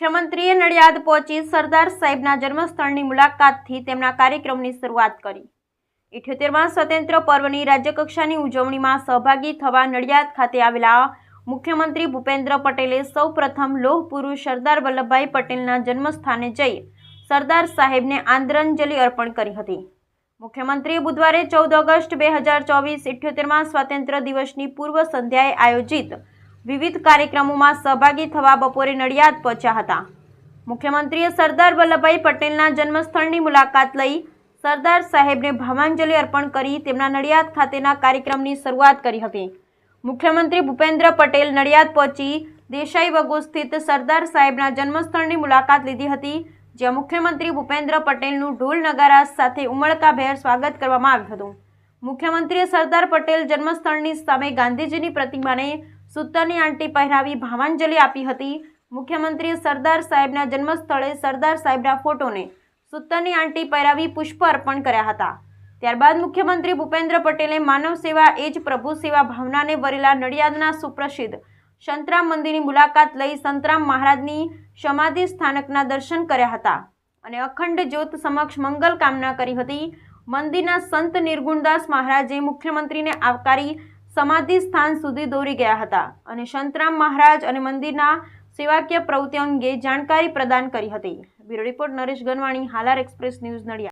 મુખ્યમંત્રીએ નડિયાદ પહોંચી સરદાર સાહેબના જન્મસ્થળની મુલાકાતથી તેમના કાર્યક્રમની શરૂઆત કરી. ઇઠ્યોતેરમાં સ્વતંત્ર પર્વની રાજ્યકક્ષાની ઉજવણીમાં સહભાગી થવા નડિયાદ ખાતે આવેલા મુખ્યમંત્રી ભૂપેન્દ્ર પટેલે સૌપ્રથમ લોહ સરદાર વલ્લભભાઈ પટેલના જન્મસ્થાને જઈ સરદાર સાહેબને આદરાંજલિ અર્પણ કરી હતી. મુખ્યમંત્રીએ બુધવારે ચૌદ ઓગસ્ટ બે હજાર ચોવીસ ઇઠ્યોતેરમાં સ્વાતંત્ર્ય દિવસની પૂર્વ સંધ્યાએ આયોજિત વિવિધ કાર્યક્રમોમાં સહભાગી થવા બપોરે નડિયાદ પહોંચ્યા હતા. મુખ્યમંત્રીએ સરદાર વલ્લભભાઈ પટેલના જન્મસ્થળની મુલાકાત લઈ સરદાર સાહેબને ભાવાંજલિ અર્પણ કરી તેમના નડિયાદ ખાતેના કાર્યક્રમની શરૂઆત કરી હતી. મુખ્યમંત્રી ભૂપેન્દ્ર પટેલ નડિયાદ પહોંચી દેસાઈ વગો સ્થિત સરદાર સાહેબના જન્મસ્થળની મુલાકાત લીધી હતી, જ્યાં મુખ્યમંત્રી ભૂપેન્દ્ર પટેલનું ઢોલ નગારા સાથે ઉમળકાભેર સ્વાગત કરવામાં આવ્યું હતું. મુખ્યમંત્રીએ સરદાર પટેલ જન્મસ્થળની સામે ગાંધીજીની પ્રતિમાને સૂતરની આંટી પહેરાવી ભાવાંજલિ આપી હતી. મુખ્યમંત્રીએ સરદાર સાહેબના જન્મસ્થળે સરદાર સાહેબના ફોટોને સૂતરની આંટી પહેરાવી પુષ્પ અર્પણ કર્યા હતા. ત્યારબાદ મુખ્યમંત્રી ભૂપેન્દ્ર પટેલે માનવ સેવા એ જ પ્રભુ સેવા ભાવનાને વરેલા નડિયાદના સુપ્રસિદ્ધ સંતરામ મંદિરની મુલાકાત લઈ સંતરામ મહારાજની સમાધિ સ્થાનકના દર્શન કર્યા હતા અને અખંડ જ્યોત સમક્ષ મંગલ કામના કરી હતી. મંદિરના સંત નિર્ગુણદાસ મહારાજે મુખ્યમંત્રીને આવકારી સમાધિ સ્થાન સુધી દોરી ગયા હતા અને સંતરામ મહારાજ અને મંદિરના સેવાકીય પ્રવૃત્તિ અંગે જાણકારી પ્રદાન કરી હતી. Bureau report Naresh Ganwani, Halar express news Nadiad.